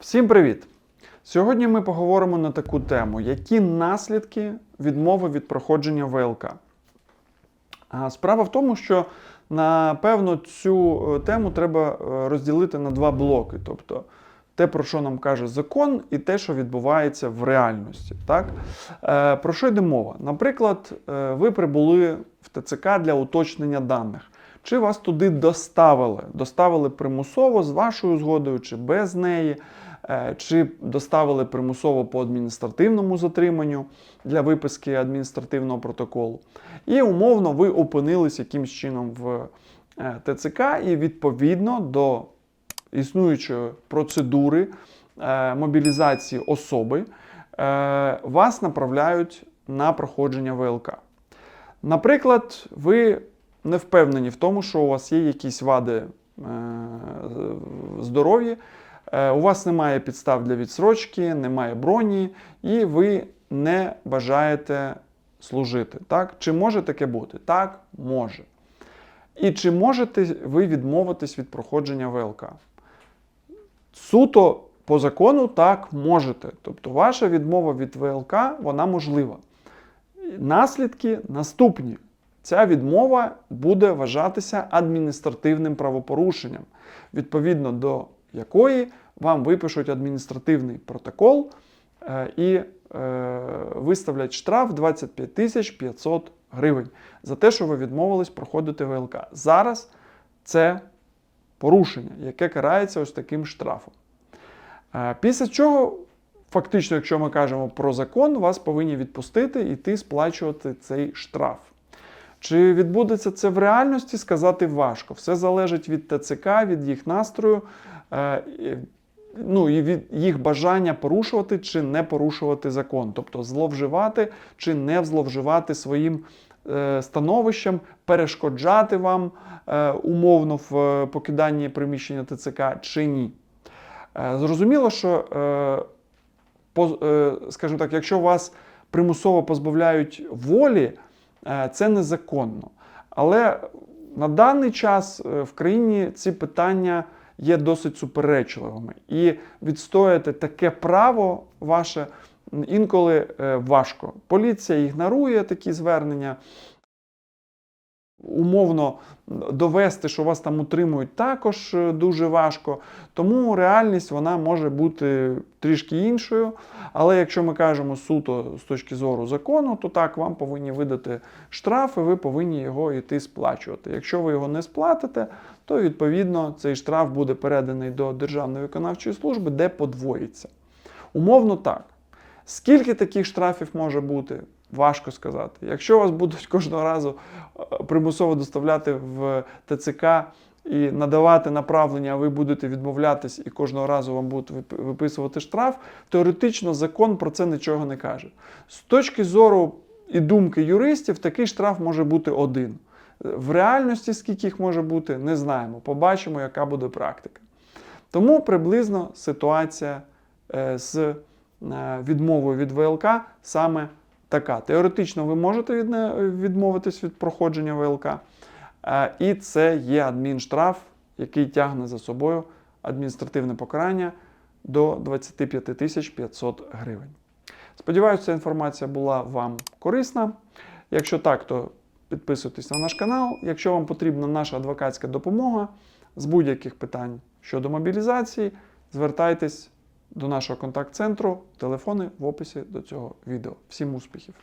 Всім привіт! Сьогодні ми поговоримо на таку тему: які наслідки відмови від проходження ВЛК. Справа в тому, що напевно цю е, тему треба е, розділити на два блоки. Тобто те, про що нам каже закон, і те, що відбувається в реальності. Так? Е, Про що йде мова? Наприклад, ви прибули в ТЦК для уточнення даних. Чи вас туди доставили? Доставили примусово з вашою згодою, чи без неї, чи доставили примусово по адміністративному затриманню для виписки адміністративного протоколу. І умовно ви опинились якимсь чином в е, ТЦК, і відповідно до існуючої процедури е, мобілізації особи е, вас направляють на проходження ВЛК. Наприклад, ви не впевнені в тому, що у вас є якісь вади е, здоров'я, е, у вас немає підстав для відсрочки, немає броні, і ви не бажаєте служити. Так? Чи може таке бути? Так, може. І чи можете ви відмовитись від проходження ВЛК? Суто по закону так можете. Тобто ваша відмова від ВЛК вона можлива. Наслідки наступні. Ця відмова буде вважатися адміністративним правопорушенням, відповідно до якої вам випишуть адміністративний протокол е, і е, виставлять штраф 25 тисяч 500 гривень за те, що ви відмовились проходити ВЛК. Зараз це порушення, яке карається ось таким штрафом. Е, Після чого, фактично, якщо ми кажемо про закон, вас повинні відпустити і йти сплачувати цей штраф. Чи відбудеться це в реальності, сказати важко. Все залежить від ТЦК, від їх настрою, ну їх бажання порушувати чи не порушувати закон, тобто зловживати чи не зловживати своїм е, становищем, перешкоджати вам е, умовно в е, покиданні приміщення ТЦК чи ні. Е, Зрозуміло, що, е, по- е, скажімо так, якщо вас примусово позбавляють волі, е, це незаконно. Але на даний час е, в країні ці питання є досить суперечливими. І відстояти таке право ваше інколи е, важко. Поліція ігнорує такі звернення. Умовно довести, що вас там утримують, також е, дуже важко. Тому реальність вона може бути трішки іншою. Але якщо ми кажемо суто з точки зору закону, то так, вам повинні видати штраф, і ви повинні його йти сплачувати. Якщо ви його не сплатите, то відповідно цей штраф буде переданий до Державної виконавчої служби, де подвоїться. Умовно так. Скільки таких штрафів може бути? Важко сказати. Якщо вас будуть кожного разу е, примусово доставляти в ТЦК і надавати направлення, а ви будете відмовлятись і кожного разу вам будуть виписувати штраф, теоретично закон про це нічого не каже. З точки зору і думки юристів, такий штраф може бути один. В реальності, скільки їх може бути, не знаємо. Побачимо, яка буде практика. Тому приблизно ситуація е, з е, відмовою від ВЛК саме така. Теоретично ви можете відне- відмовитись від проходження ВЛК, е, і це є адмінштраф, який тягне за собою адміністративне покарання до 25 тисяч 500 гривень. Сподіваюся, ця інформація була вам корисна. Якщо так, то підписуйтесь на наш канал. Якщо вам потрібна наша адвокатська допомога з будь-яких питань щодо мобілізації, звертайтесь до нашого контакт-центру. Телефони в описі до цього відео. Всім успіхів!